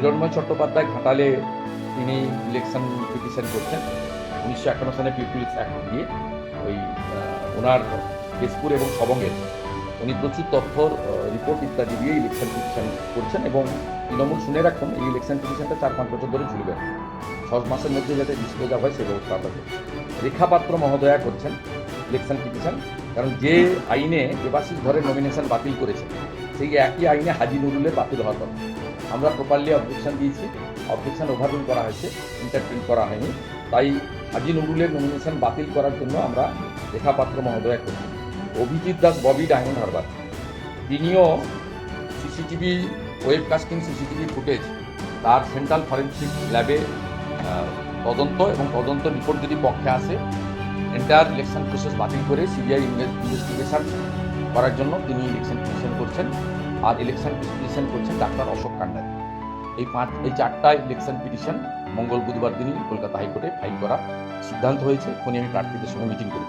হিরণময় চট্টোপাধ্যায় ঘাটালে তিনি election petition করছেন। উনিশশো একান্ন সালে পিপুলস অ্যাক্ট দিয়ে ওই ওনার কেশপুর এবং সবঙ্গের উনি প্রচুর তথ্য রিপোর্ট ইত্যাদি দিয়ে ইলেকশন পিটিশন করছেন এবং তৃণমূল শুনে রাখুন, এই ইলেকশন পিটিশনটা চার পাঁচ বছর ধরে ঝুলবে ছ মাসের মধ্যে যাতে ডিসপোজ হয় সে ব্যবস্থা আমরা করব। রেখা পাত্র মহোদয়া করছেন ইলেকশন পিটিশন কারণ যে আইনে দেবাশিস ধরে নমিনেশন বাতিল করেছে, সেই একই আইনে হাজি নুরুলের বাতিল হওয়ার কথা। আমরা প্রপারলি অবজেকশন দিয়েছি। অবজেকশন ওভাররুল করা হয়েছে ইন্টারপ্রিট করা হয়নি। তাই হাজি নুরুলের নমিনেশন বাতিল করার জন্য আমরা রেখা পাত্র মহোদয়া করছি। অভিজিৎ দাস, ববি ডায়মন্ড হারবার। তিনিও সিসিটিভি ওয়েবকাস্টিং সিসিটিভি ফুটেজ তার সেন্ট্রাল ফরেন্সিক ল্যাবে তদন্ত এবং তদন্ত রিপোর্ট যদি পক্ষে আসে এন্টায়ার ইলেকশন প্রসেস বাতিল করে সিবিআই ইনভেস্টিগেশন করার জন্য তিনি ইলেকশন পিটিশন করছেন আর ইলেকশন পিটিশন করছেন ডাক্তার অশোক কান্ডারি। এই পাঁচ এই চারটা ইলেকশন পিটিশন মঙ্গল বুধবার দিনই কলকাতা হাইকোর্টে ফাইল করার সিদ্ধান্ত হয়েছে। এখনই আমি প্রার্থীদের সঙ্গে মিটিং করেছি।